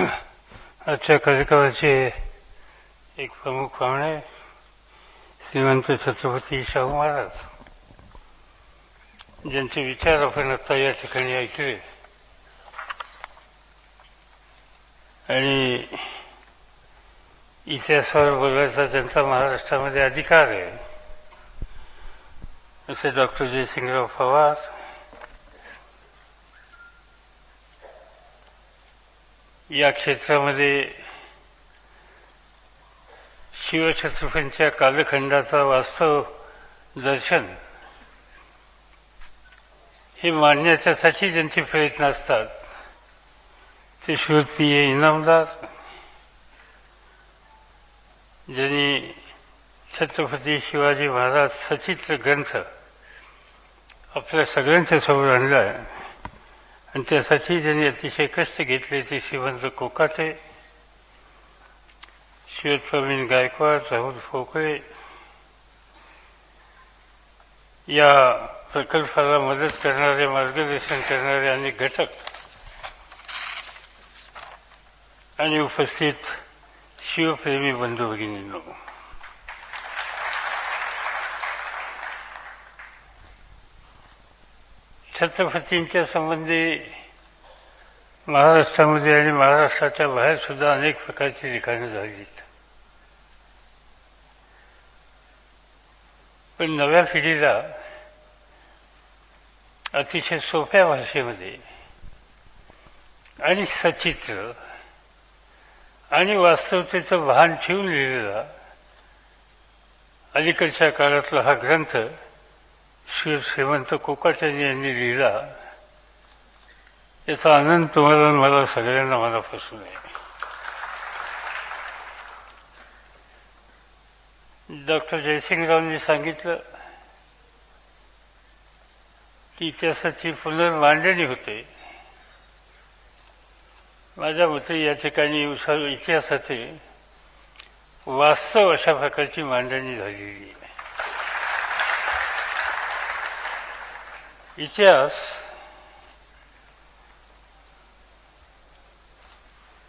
आजच्या कार्यक्रमाचे एक प्रमुख पाहुणे श्रीमंत छत्रपती शाहू महाराज. ज्यांचे विचार आपण आता या ठिकाणी ऐकले. आणि इतिहासावर बोलायचा त्यांचा महाराष्ट्रामध्ये अधिकार आहे. असे डॉक्टर जयसिंगराव पवार या क्षेत्रामध्ये शिवछत्रपतींच्या कालखंडाचा वास्तव दर्शन हे मांडण्याच्यासाठी ज्यांचे प्रयत्न असतात ते श्रोतप्रिय इनामदार ज्यांनी छत्रपती शिवाजी महाराज सचित्र ग्रंथ आपल्या सगळ्यांच्या समोर आणला आणि त्यासाठी ज्यांनी अतिशय कष्ट घेतले ते श्रीमंत कोकाटे शिवप्रवीण गायकवाड राहुल फोकळे. या प्रकल्पाला मदत करणारे मार्गदर्शन करणारे अनेक घटक आणि उपस्थित शिवप्रेमी बंधू भगिनींनो छत्रपतींच्या संबंधी महाराष्ट्रामध्ये आणि महाराष्ट्राच्या बाहेर सुद्धा अनेक प्रकारची लिखाणं झाली पण नव्या पिढीला अतिशय सोप्या भाषेमध्ये आणि सचित्र आणि वास्तवतेचं भान ठेवून लिहिलेला अलीकडच्या काळातला हा ग्रंथ श्री श्रीमंत कोकाचार्य यांनी लिहिला याचा आनंद तुम्हाला मला सगळ्यांना मनापासून आहे. डॉक्टर जयसिंगरावनी सांगितलं की इतिहासाची पुनर्मांडणी होते. माझ्या मते या ठिकाणी इतिहासाचे वास्तव अशा प्रकारची मांडणी झालेली इतिहास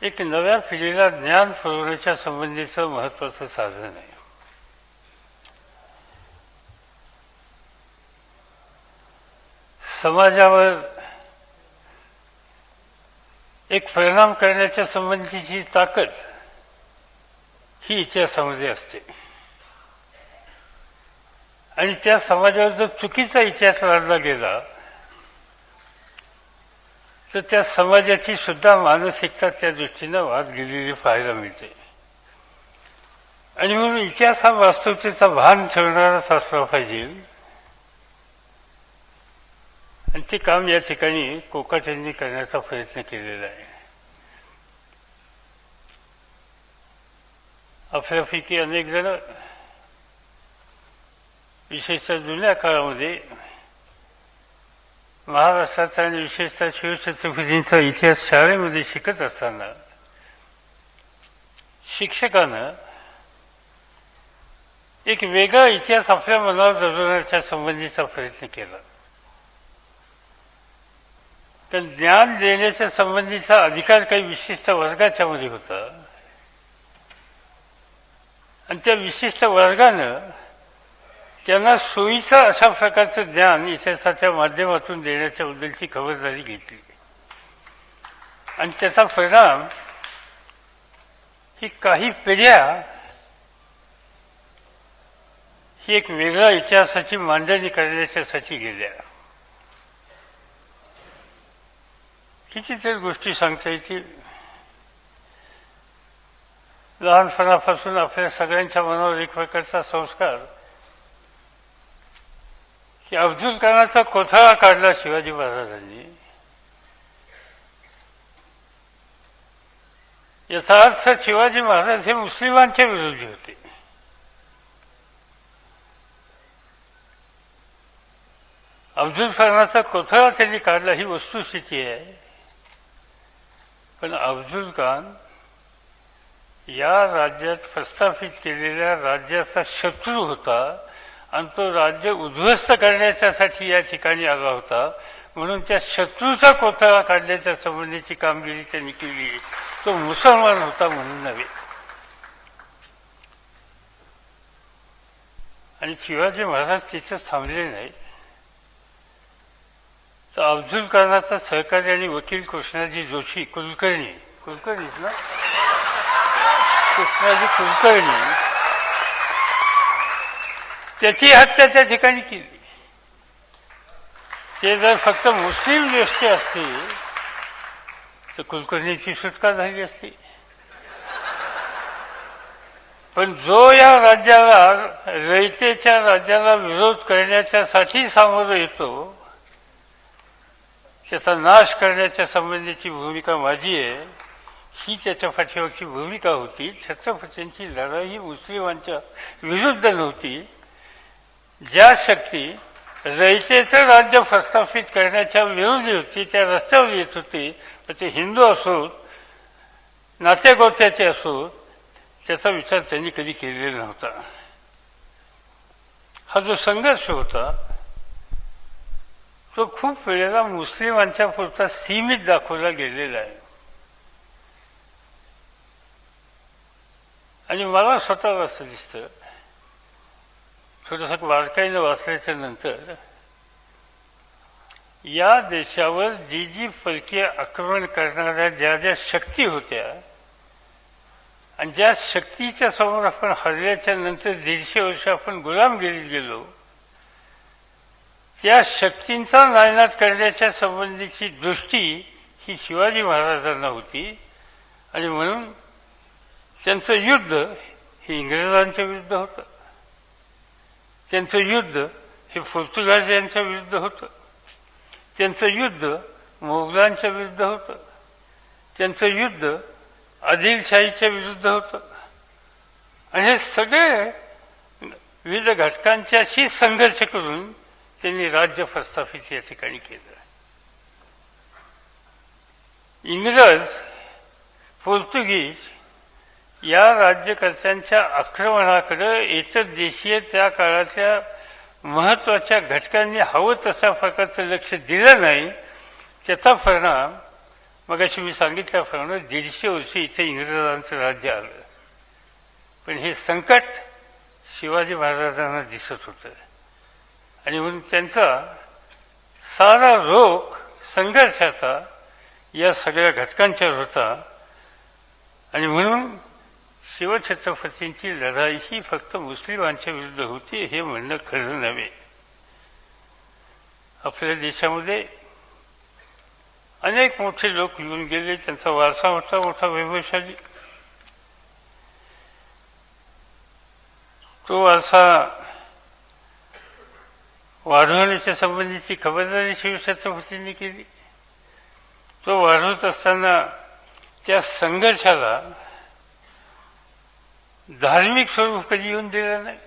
एक नव्या पिढीला ज्ञान पुरवण्याच्या संबंधीचं महत्वाचं साधन आहे. समाजावर एक परिणाम करण्याच्या संबंधीची ताकद ही इतिहासामध्ये असते. आणि त्या समाजावर जर चुकीचा इतिहास लादला गेला तर त्या समाजाची सुद्धा मानसिकता त्या दृष्टीनं वाद गेलेली पाहायला मिळते. आणि म्हणून इतिहास हा वास्तवतेचा भान ठेवणाराच असला पाहिजे. आणि ते काम या ठिकाणी कोकाट यांनी करण्याचा प्रयत्न केलेला आहे. आपल्यापैकी अनेक जण विशेषतः जुन्या काळामध्ये महाराष्ट्राचा आणि विशेषतः शिवछत्रपतींचा इतिहास शाळेमध्ये शिकत असताना शिक्षकानं एक वेगळा इतिहास आपल्या मनावर दडवण्याच्या संबंधीचा प्रयत्न केला तर ज्ञान देण्याच्या संबंधीचा अधिकार काही विशिष्ट वर्गाच्या मध्ये होता आणि त्या विशिष्ट वर्गानं त्यांना सोयीचं अशा प्रकारचं ज्ञान इतिहासाच्या माध्यमातून देण्याच्या बद्दलची खबरदारी घेतली. आणि त्याचा परिणाम ही काही पिढ्या ही एक वेगळ्या इतिहासाची मांडणी करण्याच्यासाठी गेल्या. कितीतरी गोष्टी सांगता येतील. लहानपणापासून आपल्या सगळ्यांच्या मनावर एक प्रकारचा संस्कार की अब्दुल खानाचा कोथळा काढला शिवाजी महाराजांनी. याचा अर्थ शिवाजी महाराज हे मुस्लिमांच्या विरोधी होते. अब्दुल खानाचा कोथळा त्यांनी काढला ही वस्तुस्थिती आहे. पण अब्दुल खान या राज्यात प्रस्थापित केलेल्या राज्याचा शत्रू होता. आणि तो राज्य उद्ध्वस्त करण्याच्यासाठी या ठिकाणी आला होता. म्हणून त्या शत्रूचा कोथळा काढण्याच्या संबंधीची कामगिरी त्यांनी केली. तो मुसलमान होता म्हणून नव्हे. आणि शिवाजी महाराज तिथं थांबले नाही तर अब्दुल खानाचा सहकारी आणि वकील कृष्णाजी जोशी कुलकर्णी. कुलकर्णीच ना? कृष्णाजी कुलकर्णी. त्याची हत्या त्या ठिकाणी केली. ते जर फक्त मुस्लिम व्यक्ती असते तर कुलकर्णीची सुटका झाली असती. पण जो या राज्याला रयतेच्या राज्याला विरोध करण्याच्यासाठी सामोरं येतो त्याचा नाश करण्याच्या संबंधीची भूमिका माझी आहे. ही त्याच्या पाठीमागची भूमिका होती. छत्रपतींची लढाई ही मुस्लिमांच्या विरुद्ध नव्हती. ज्या शक्ती रयतेचं राज्य प्रस्थापित करण्याच्या विरोधी होती त्या रस्त्यावर येत होती ते हिंदू असोत नातेगोत्याचे असोत त्याचा विचार त्यांनी कधी केलेला नव्हता. हा जो संघर्ष होता तो खूप वेळेला मुस्लिमांच्या पुरता सीमित दाखवला गेलेला आहे. आणि मला स्वतःला असं दिसतं थोडंसं बारकाईनं वाचल्याच्या नंतर या देशावर जी जी परकीय आक्रमण करणाऱ्या ज्या ज्या शक्ती होत्या आणि ज्या शक्तीच्या समोर आपण हरल्याच्या नंतर दीडशे वर्ष आपण गुलामगिरीत गेलो त्या शक्तींचा नायनाट करण्याच्या संबंधीची दृष्टी ही शिवाजी महाराजांना होती. आणि म्हणून त्यांचं युद्ध हे इंग्रजांच्या विरुद्ध होतं. त्यांचं युद्ध हे पोर्तुगाज यांच्या विरुद्ध होतं. त्यांचं युद्ध मोगलांच्या विरुद्ध होतं. त्यांचं युद्ध आदिलशाहीच्या विरुद्ध होतं. आणि हे सगळे विविध घटकांच्याशी संघर्ष करून त्यांनी राज्य प्रस्थापित या ठिकाणी केलं. इंग्रज पोर्तुगीज या राज्यकर्त्यांच्या आक्रमणाकडे इतर देशीय त्या काळातल्या महत्त्वाच्या घटकांनी हवं तशा प्रकारचं लक्ष दिलं नाही त्याचा परिणाम मग अशी मी सांगितल्याप्रमाणे दीडशे वर्षी इथे इंग्रजांचं राज्य आलं. पण हे संकट शिवाजी महाराजांना दिसत होतं. आणि म्हणून त्यांचा सारा रोग संघर्षाचा या सगळ्या घटकांच्यावर होता. आणि म्हणून शिवछत्रपतींची लढाई ही फक्त मुस्लिमांच्या विरुद्ध होती हे म्हणणं खरं नव्हे. आपल्या देशामध्ये अनेक मोठे लोक येऊन गेले त्यांचा वारसा होता मोठा वैभवशाली. तो वारसा वाढवण्याच्या संबंधीची खबरदारी शिवछत्रपतींनी केली. तो वाढवत असताना त्या संघर्षाला धार्मिक स्वरूप कधी येऊन दिलं नाही.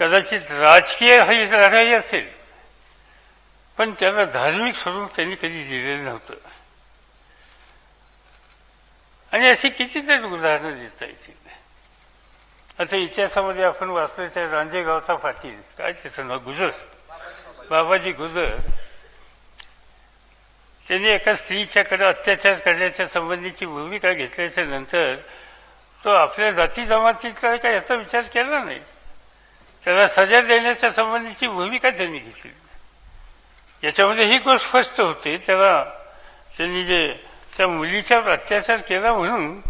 कदाचित राजकीय ही लढाई असेल पण त्याला धार्मिक स्वरूप त्यांनी कधी दिलेलं नव्हतं. आणि अशी कितीतरी उदाहरणं देता येतील. आता इतिहासामध्ये आपण वाचलं त्या रांजेगावचा पाटील काय त्याचं नाव? गुजर. बाबाजी गुजर. त्यांनी एका स्त्रीच्याकडे अत्याचार करण्याच्या संबंधीची भूमिका घेतल्याच्या नंतर तो आपल्या जाती जमातीचा काय याचा विचार केला नाही. त्याला सजा देण्याच्या संबंधीची भूमिका त्यांनी घेतली. याच्यामध्ये ही गोष्ट स्पष्ट होते. त्याला त्यांनी जे त्या मुलीच्यावर अत्याचार केला म्हणून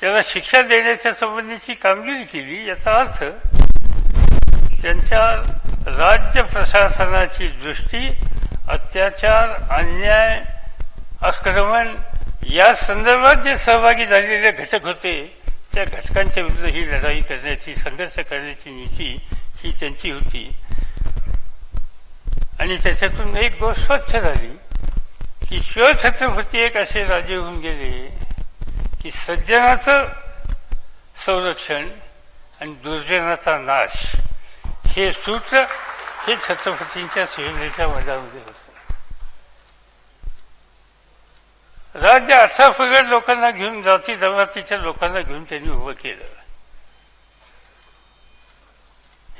त्याला शिक्षा देण्याच्या संबंधीची कामगिरी केली. याचा अर्थ त्यांच्या राज्य प्रशासनाची दृष्टी अत्याचार अन्याय आक्रमण या संदर्भात जे सहभागी झालेले घटक होते त्या घटकांच्या विरुद्ध ही लढाई करण्याची संघर्ष करण्याची नीती ही त्यांची होती. आणि त्याच्यातून एक गोष्ट स्वच्छ झाली की शिवछत्रपती एक असे राजे होऊन गेले की सज्जनाचं संरक्षण आणि दुर्जनाचा नाश हे सूत्र हे छत्रपतींच्या सेवेच्या मजामध्ये होते. राज्य अठरा फगड लोकांना घेऊन जाती जमातीच्या लोकांना घेऊन त्यांनी उभं केलं.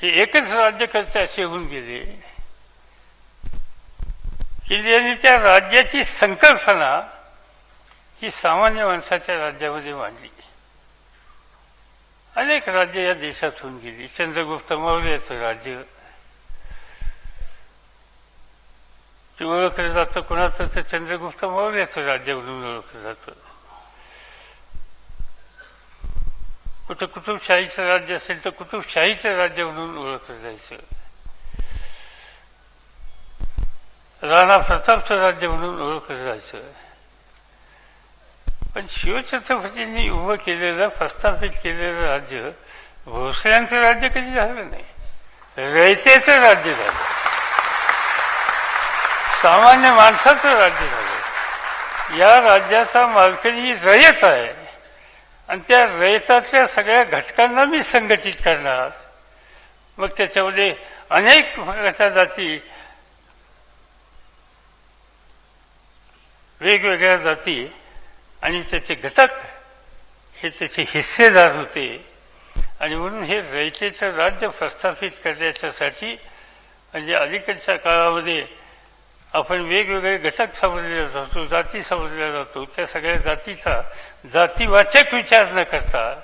हे एकच राज्यकर्ते असे होऊन गेले की आणि त्या राज्याची संकल्पना ही सामान्य माणसाच्या राज्यामध्ये मांडली. अनेक राज्य या देशात होऊन गेली. चंद्रगुप्त मौर्याचं राज्य ते ओळखलं जातं कोणाचं तर चंद्रगुप्त मौर्याचं राज्य म्हणून ओळखलं जातं कुठं कुतुबशाहीचं राज्य असेल तर कुतुबशाहीचं राज्य म्हणून ओळखलं जायचं राणा प्रतापचं राज्य म्हणून ओळखलं जायचं पण शिवछत्रपतींनी उभं केलेलं प्रस्थापित केलेलं राज्य भोसल्यांचं राज्य कधी झालं नाही रयतेचं राज्य झालं सामान्य माणसाचं राज्य झालं. या राज्याचा मालकरी रयत आहे. आणि त्या रयतातल्या सगळ्या घटकांना मी संघटित करणार. मग त्याच्यामध्ये अनेक प्रकारच्या जाती वेगवेगळ्या जाती आणि त्याचे घटक हे त्याचे हिस्सेदार होते. आणि म्हणून हे रयतेचं राज्य प्रस्थापित करण्याच्यासाठी म्हणजे अलीकडच्या काळामध्ये आपण वेगवेगळे घटक समजले जातो जाती समजल्या जातो. त्या सगळ्या जातीचा जातीवाचक विचार न करता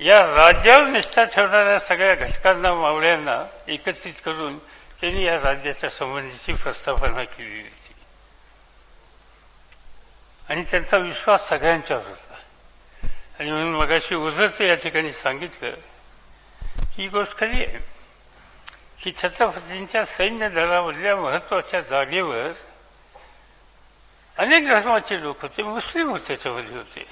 या राज्यावर निष्ठा ठेवणाऱ्या सगळ्या घटकांना मावळ्यांना एकत्रित करून त्यांनी या राज्याच्या संबंधीची प्रस्थापना केली होती. आणि त्यांचा विश्वास सगळ्यांच्यावर होता. आणि म्हणून मगाशी उजरचं या ठिकाणी सांगितलं ही गोष्ट खरी आहे. की छत्रपतींच्या सैन्य दलामधल्या महत्त्वाच्या जागेवर अनेक धर्माचे लोक होते मुस्लिम होते त्याच्यामध्ये होते.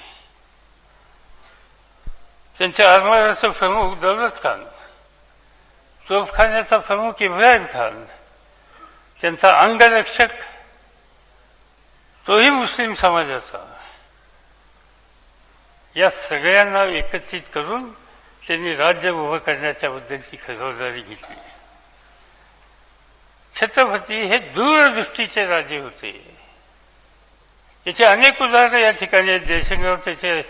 त्यांच्या आरमाराचा प्रमुख दौलत खान तोफखान्याचा प्रमुख इब्राहिम खान त्यांचा अंगरक्षक तोही मुस्लिम समाजाचा. या सगळ्यांना एकत्रित करून त्यांनी राज्य उभं करण्याच्या बद्दलची खबरदारी घेतली. छत्रपती हे दूरदृष्टीचे राजे होते. याचे अनेक उदाहरणं या ठिकाणी आहेत. जयशंकर त्याचे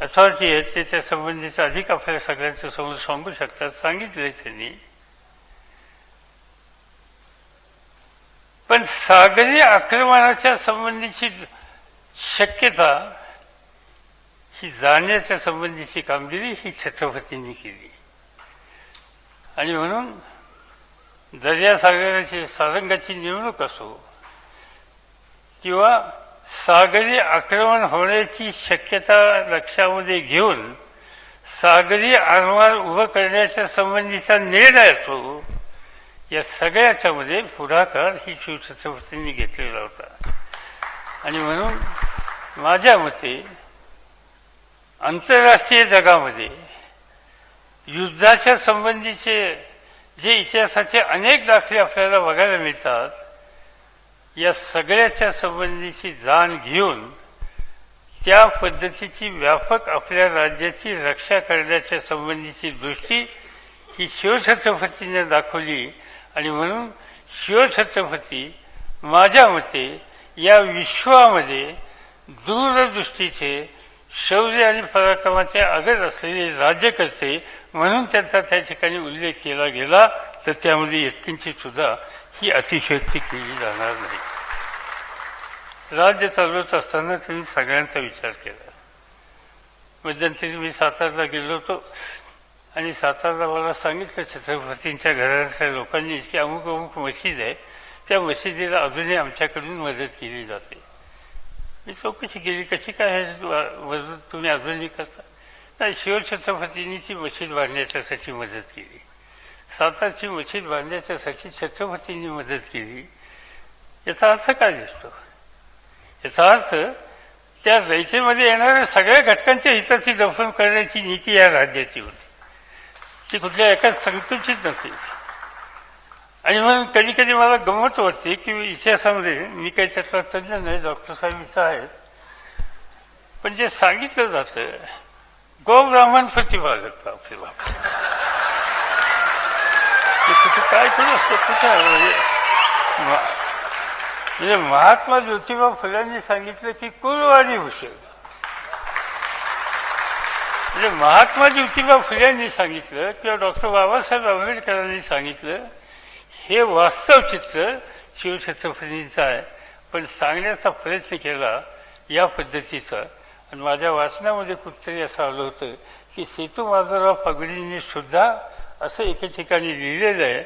अथॉरिटी आहेत. ते त्या संबंधीचं अधिक आपल्या सगळ्यांच्या समोर सांगू शकतात. सांगितले त्यांनी. पण सागरी आक्रमणाच्या संबंधीची शक्यता ही जाण्याच्या संबंधीची कामगिरी ही छत्रपतींनी केली. आणि म्हणून दर्या सागराची सारंगाची निवडणूक असो किंवा सागरी आक्रमण होण्याची शक्यता लक्षामध्ये घेऊन सागरी आरमार उभं करण्याच्या संबंधीचा निर्णय असो या सगळ्याच्यामध्ये पुढाकार ही शिवछत्रपतींनी घेतलेला होता. आणि म्हणून माझ्या मते आंतरराष्ट्रीय जगामध्ये युद्धाच्या संबंधीचे जे इतिहासाचे अनेक दाखले आपल्याला बघायला मिळतात या सगळ्याच्या संबंधीची जाण घेऊन त्या पद्धतीची व्यापक आपल्या राज्याची रक्षा करण्याच्या संबंधीची दृष्टी ही शिवछत्रपतीने दाखवली आणि म्हणून शिवछत्रपती माझ्या मते या विश्वामध्ये दूरदृष्टीचे शौर्य आणि पराक्रमाचे अगर असलेले राज्यकर्ते म्हणून त्यांचा त्या ठिकाणी उल्लेख केला गेला तर त्यामध्ये यत्किंचित सुद्धा ही अतिशयोक्ती केली जाणार नाही. राज्य चालवत असताना त्यांनी सगळ्यांचा विचार केला. मध्यंतरी मी सातारला गेलो होतो आणि सातारला मला सांगितलं छत्रपतींच्या घरातल्या लोकांनी की अमुक अमुक मशीद आहे त्या मशिदीला अजूनही आमच्याकडून मदत केली जाते. मी चौकशी केली कशी काय मदत तुम्ही अजूनही करता? नाही शिवछत्रपतींनी ती मशीद बांधण्याच्यासाठी मदत केली. सातारची मशीद बांधण्याच्यासाठी छत्रपतींनी मदत केली. याचा अर्थ काय दिसतो? याचा अर्थ त्या रयतेमध्ये येणाऱ्या सगळ्या घटकांच्या हिताची जपणूक करण्याची नीती या राज्याची होती. ती कुठल्या एकाच संकुचित नव्हती. आणि म्हणून कधी कधी मला गंमत वाटते की इतिहासामध्ये मी काही त्यातला तज्ज्ञ नाही डॉक्टर साहेब इथं आहेत. पण जे सांगितलं जातं गो ब्राह्मण आपले बाप ते काय करू असतं कुठे म्हणजे म्हणजे महात्मा ज्योतिबा फुलांनी सांगितलं की कुलवाणी भूषण म्हणजे महात्मा ज्योतिबा फुल्यांनी सांगितलं किंवा डॉक्टर बाबासाहेब आंबेडकरांनी सांगितलं हे वास्तव चित्र शिवछत्रपतींचं आहे. पण सांगण्याचा प्रयत्न केला या पद्धतीचा. आणि माझ्या वाचनामध्ये कुठतरी असं आलं होतं की सेतू माधवराव पगडींनी सुद्धा असं एके ठिकाणी लिहिलेलं आहे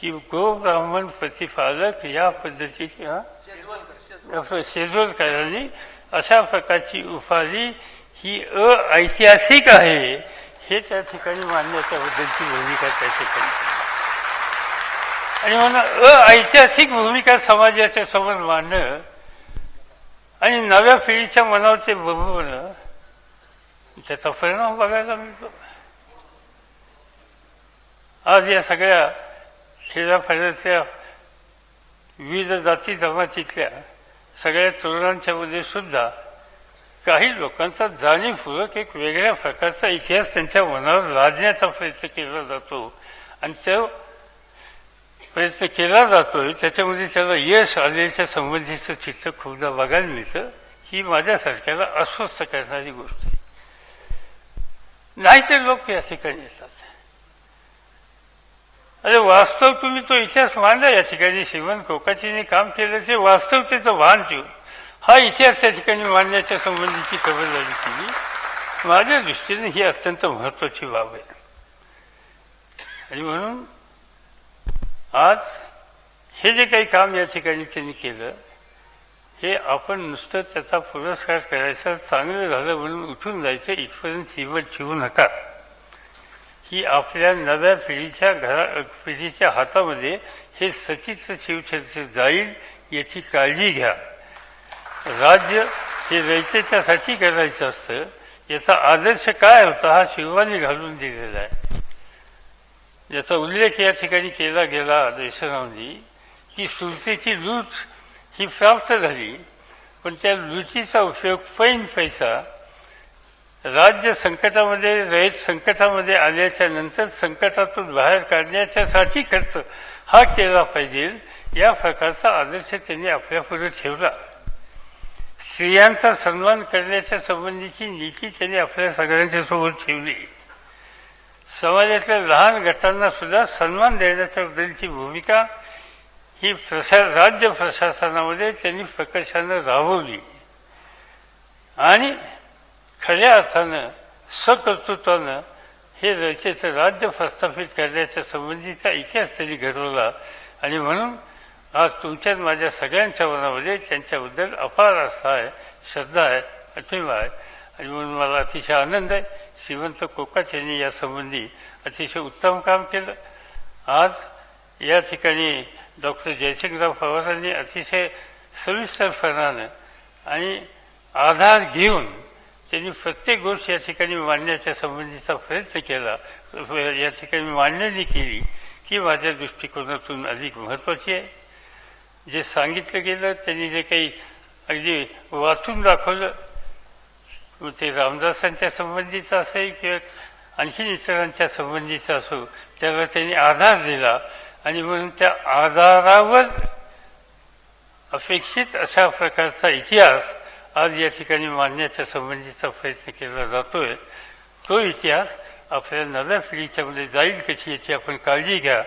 की गो ब्राह्मण प्रतिपादक या पद्धतीच्या शेजवलकरांनी अशा प्रकारची उपाधी ही अऐतिहासिक आहे. हे त्या ठिकाणी मानण्याच्या पद्धतीची भूमिका त्या ठिकाणी. आणि म्हणून ऐतिहासिक भूमिका समाजाच्या समोर मांडणं आणि नव्या पिढीच्या मनावर ते बघवणं त्याचा परिणाम बघायला मिळतो. आज या सगळ्या खेड्याफाड्यातल्या विविध जाती जमातीतल्या सगळ्या तरुणांच्या मध्ये सुद्धा काही लोकांचा जाणीवपूर्वक एक वेगळ्या प्रकारचा इतिहास त्यांच्या मनावर लादण्याचा प्रयत्न केला जातो. आणि तो प्रयत्न केला जातोय त्याच्यामध्ये त्याला यश आलेल्या संबंधीचं चित्र खूपदा बघायला मिळतं. ही माझ्यासारख्याला अस्वस्थ करणारी गोष्ट आहे. नाहीतर लोक या ठिकाणी येतात. अरे वास्तव तुम्ही तो इतिहास मांडला या ठिकाणी. श्रीमंत कोकाचीने काम केलं केल्याचे वास्तवतेचं भान ठेवून. हा इतिहास त्या ठिकाणी मांडण्याच्या संबंधीची खबरदारी केली माझ्या दृष्टीने ही अत्यंत महत्वाची बाब आहे. आणि म्हणून आज हे जे काही काम या ठिकाणी त्यांनी केलं हे आपण नुसतं त्याचा पुरस्कार करायचा चांगलं झालं म्हणून उठून जायचं इथपर्यंत जीवन ठेवू नका. ही आपल्या नव्या पिढीच्या घरा पिढीच्या हातामध्ये हे सचित्र शिवछत्र जाईल याची काळजी घ्या. राज्य हे रयतेच्यासाठी करायचं असतं याचा आदर्श काय होता हा शिवानी घालून दिलेला आहे. ज्याचा उल्लेख या ठिकाणी केला गेला देशरावनी की सुरतेची लूट ही प्राप्त झाली पण त्या लुटीचा उपयोग पैन पैसा राज्य संकटामध्ये रयत संकटामध्ये आल्याच्यानंतर संकटातून बाहेर काढण्याच्यासाठी खर्च हा केला पाहिजे या प्रकारचा आदर्श त्यांनी आपल्यापुढे ठेवला. स्त्रियांचा सन्मान करण्याच्या संबंधीची नीती त्यांनी आपल्या सगळ्यांच्या समोर ठेवली. समाजातल्या लहान गटांना सुद्धा सन्मान देण्याच्याबद्दलची भूमिका ही प्रसार राज्य प्रशासनामध्ये त्यांनी प्रकर्षानं राबवली. आणि खऱ्या अर्थानं सकर्तृत्वानं हे रचेचं राज्य प्रस्थापित करण्याच्या संबंधीचा इतिहास त्यांनी घडवला. आणि म्हणून आज तुमच्या माझ्या सगळ्यांच्या मनामध्ये त्यांच्याबद्दल अपार आस्था आहे श्रद्धा आहे अतिमा आहे. आणि म्हणून मला अतिशय आनंद आहे. श्रीमंत कोकाच यांनी यासंबंधी अतिशय उत्तम काम केलं. आज या ठिकाणी डॉक्टर जयसिंगराव पवारांनी अतिशय सविस्तरपणानं आणि आधार घेऊन त्यांनी प्रत्येक गोष्ट या ठिकाणी मांडण्याच्या संबंधीचा प्रयत्न केला. या ठिकाणी मांडणी केली की माझ्या दृष्टिकोनातून अधिक महत्त्वाची आहे. जे सांगितलं गेलं त्यांनी जे काही अगदी वाचून दाखवलं ते रामदासांच्या संबंधीचं असेल किंवा आणखीन इतरांच्या संबंधीचं असो त्याला त्यांनी आधार दिला आणि म्हणून त्या आधारावर अपेक्षित अशा प्रकारचा इतिहास आज या ठिकाणी मांडण्याच्या संबंधीचा प्रयत्न केला जातोय. तो इतिहास आपल्या नव्या पिढीच्यामध्ये जाईल कशी याची आपण काळजी घ्या.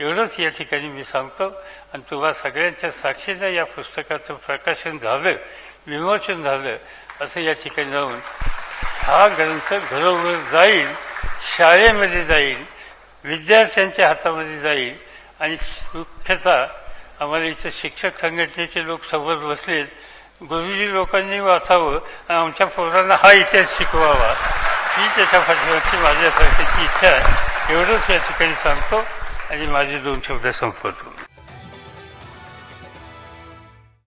एवढंच या ठिकाणी मी सांगतो. आणि तुम्हा सगळ्यांच्या साक्षीनं या पुस्तकाचं प्रकाशन झालं विमोचन झालं. असं या ठिकाणी जाऊन हा ग्रंथ घरोघर जाईल शाळेमध्ये जाईल विद्यार्थ्यांच्या हातामध्ये जाईल आणि मुख्यतः आम्हाला इथं शिक्षक संघटनेचे लोक समोर बसलेत गुरुजी लोकांनी वाचावं आणि आमच्या पोरांना हा इतिहास शिकवावा. ही त्याच्या पाठीमागची माझ्यासारख्याची इच्छा आहे. एवढंच या ठिकाणी सांगतो आणि माझे दोन शब्द संपवतो.